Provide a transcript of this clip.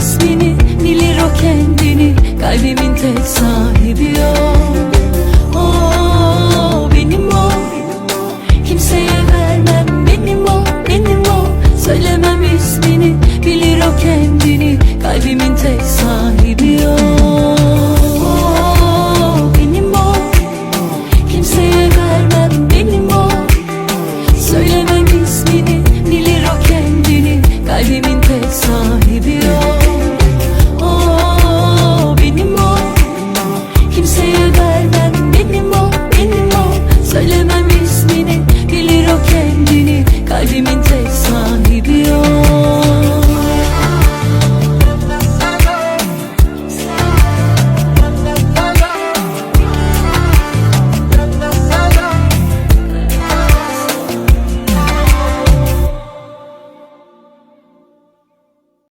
ismini Bilir o kendini. Kalbimin tek sahibi o. O benim o. Kimseye vermem benim o benim o. Söylemem ismini Bilir o kendini. Kalbimin tek sahibi o. O o. O. Söylemem ismini Bilir o kendini. Kalbimin tek sahibi Thì.